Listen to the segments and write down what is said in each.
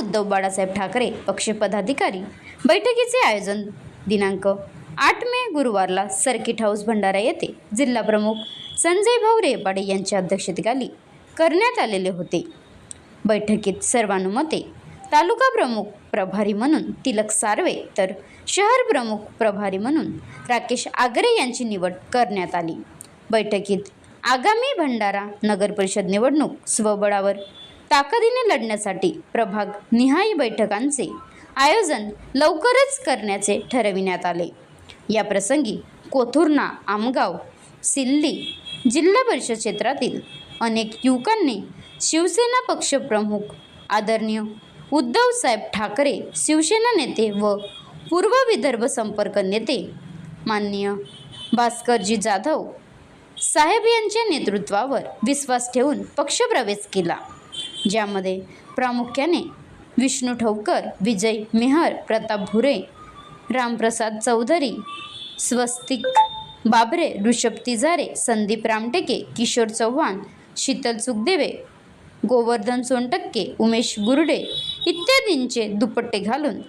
उद्धव बाळासाहेब ठाकरे पक्षपदाधिकारी बैठकीचे आयोजन दिनांक आठ मे गुरुवारला सर्किट हाऊस भंडारा येथे जिल्हा प्रमुख संजय भाऊ रेपाडे यांच्या अध्यक्षतेखाली करण्यात आलेले होते. बैठकीत सर्वानुमते तालुका प्रमुख प्रभारी म्हणून तिलक सार्वे तर शहर प्रमुख प्रभारी म्हणून राकेश आगरे यांची निवड करण्यात आली. बैठकीत आगामी भंडारा नगर परिषद निवडणूक स्वबळावर ताकदीने लढण्यासाठी प्रभाग निहाय बैठकांचे आयोजन लवकरच करण्याचे ठरविण्यात आले. या प्रसंगी कोथुर्ना आमगाव सिल्ली जिल्हा परिषद क्षेत्रातील अनेक युवकांनी शिवसेना पक्षप्रमुख आदरणीय उद्धवसाहेब ठाकरे शिवसेना नेते व पूर्व विदर्भ संपर्क नेते माननीय भास्करजी जाधव साहेब यांच्या नेतृत्वावर विश्वास ठेवून पक्षप्रवेश केला. ज्यामध्ये प्रामुख्याने विष्णू ठवकर विजय मेहर प्रताप भुरे रामप्रसाद चौधरी स्वस्तिक बाबरे ऋषभ तिजारे संदीप रामटेके किशोर चव्हाण शीतल सुखदेवे गोवर्धन सोनटक्के उमेश गुरडे इत्यादींचे दुपट्टे घालून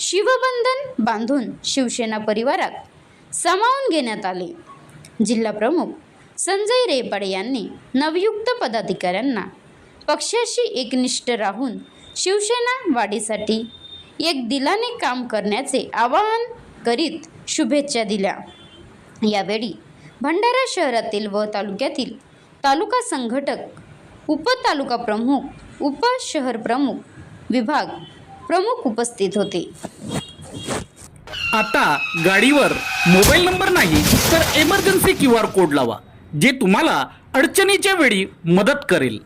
शिवबंधन बांधून शिवसेना परिवारात सामावून घेण्यात आले. जिल्हाप्रमुख संजय रेपाडे यांनी नवयुक्त पदाधिकाऱ्यांना पक्षाशी एकनिष्ठ राहून शिवसेना वाढीसाठी एक दिलाने काम करण्याचे आवाहन करीत शुभेच्छा दिल्या. यावेळी भंडारा शहरातील व तालुक्यातील तालुका संघटक उपतालुका प्रमुख उप शहर प्रमुख विभाग प्रमुख उपस्थित होते. आता गाडीवर मोबाईल नंबर नाही तर एमर्जन्सी क्यू आर कोड लावा जे तुम्हाला अडचणीच्या वेळी मदत करेल.